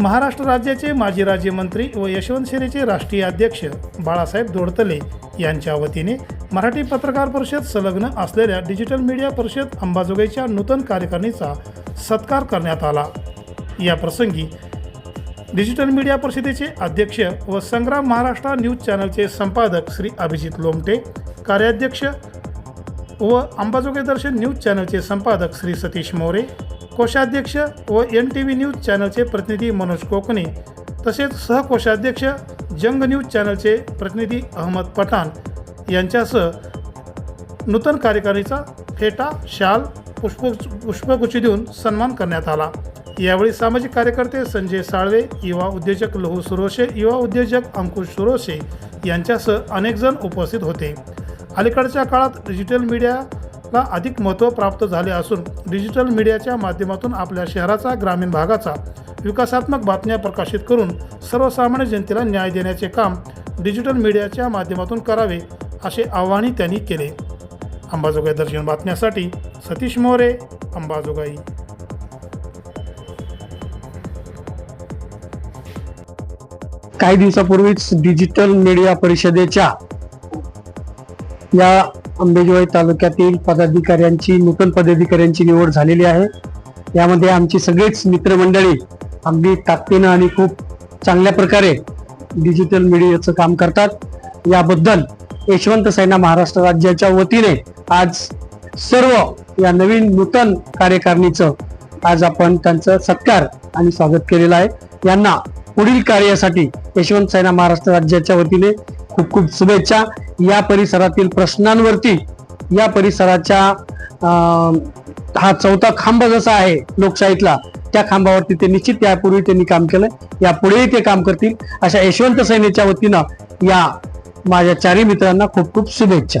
महाराष्ट्र राज्याचे माजी राज्यमंत्री व यशवंत सेनेचे राष्ट्रीय अध्यक्ष बाळासाहेब दोडतले यांच्या वतीने मराठी पत्रकार परिषद संलग्न असलेल्या डिजिटल मीडिया परिषद अंबाजोगाईच्या नूतन कार्यकारिणीचा सत्कार करण्यात आला. या प्रसंगी डिजिटल मीडिया परिषदेचे अध्यक्ष व संग्राम महाराष्ट्र न्यूज चॅनलचे संपादक श्री अभिजित लोमटे कार्याध्यक्ष व अंबाजोगाई दर्शन न्यूज चॅनलचे संपादक श्री सतीश मोरे कोषाध्यक्ष व एन टी व्ही न्यूज चॅनलचे प्रतिनिधी मनोज कोकणे तसेच सहकोषाध्यक्ष जंग न्यूज चॅनलचे प्रतिनिधी अहमद पठाण यांच्यासह नूतन कार्यकारिणीचा फेटा शाल पुष्प पुष्पगुच्छी देऊन सन्मान करण्यात आला. यावेळी सामाजिक कार्यकर्ते संजय साळवे युवा उद्योजक लहू सुरोशे युवा उद्योजक अंकुश सुरोशे यांच्यासह अनेकजण उपस्थित होते. अलीकडच्या काळात डिजिटल मीडियाला अधिक महत्त्व प्राप्त झाले असून डिजिटल मीडियाच्या माध्यमातून आपल्या शहराचा ग्रामीण भागाचा विकासात्मक बातम्या प्रकाशित करून सर्वसामान्य जनतेला न्याय देण्याचे काम डिजिटल मीडियाच्या माध्यमातून करावे असे आवाहनही त्यांनी केले. अंबाजोगाई दर्शन बातम्यासाठी सतीश मोरे अंबाजोगाई. काही दिवसापूर्वीच डिजिटल मीडिया परिषदेच्या या अंबेजोगाई तालुक्यातील पदाधिकाऱ्यांची नूतन पदाधिकाऱ्यांची निवड झालेली आहे. यामध्ये आमची सगळीच मित्रमंडळी अगदी ताकदीनं आणि खूप चांगल्या प्रकारे डिजिटल मीडियाचं काम करतात. याबद्दल यशवंत सेना महाराष्ट्र राज्याच्या वतीने आज सर्व या नवीन नूतन कार्यकारिणीचं आज आपण त्यांचं सत्कार आणि स्वागत केलेलं आहे. यांना पुढील कार्यासाठी यशवंत सेना महाराष्ट्र राज्याच्या वतीने खूप खूप शुभेच्छा या परिसरातील प्रश्नांवरती. या परिसराच्या अं, हा चौथा खांब जसा आहे लोकशाहीतला त्या खांबावरती ते निश्चित यापूर्वी त्यांनी काम केलं यापुढेही ते काम करतील. अशा यशवंत सेनेच्या वतीनं या माझ्या चारही मित्रांना खूप खूप शुभेच्छा.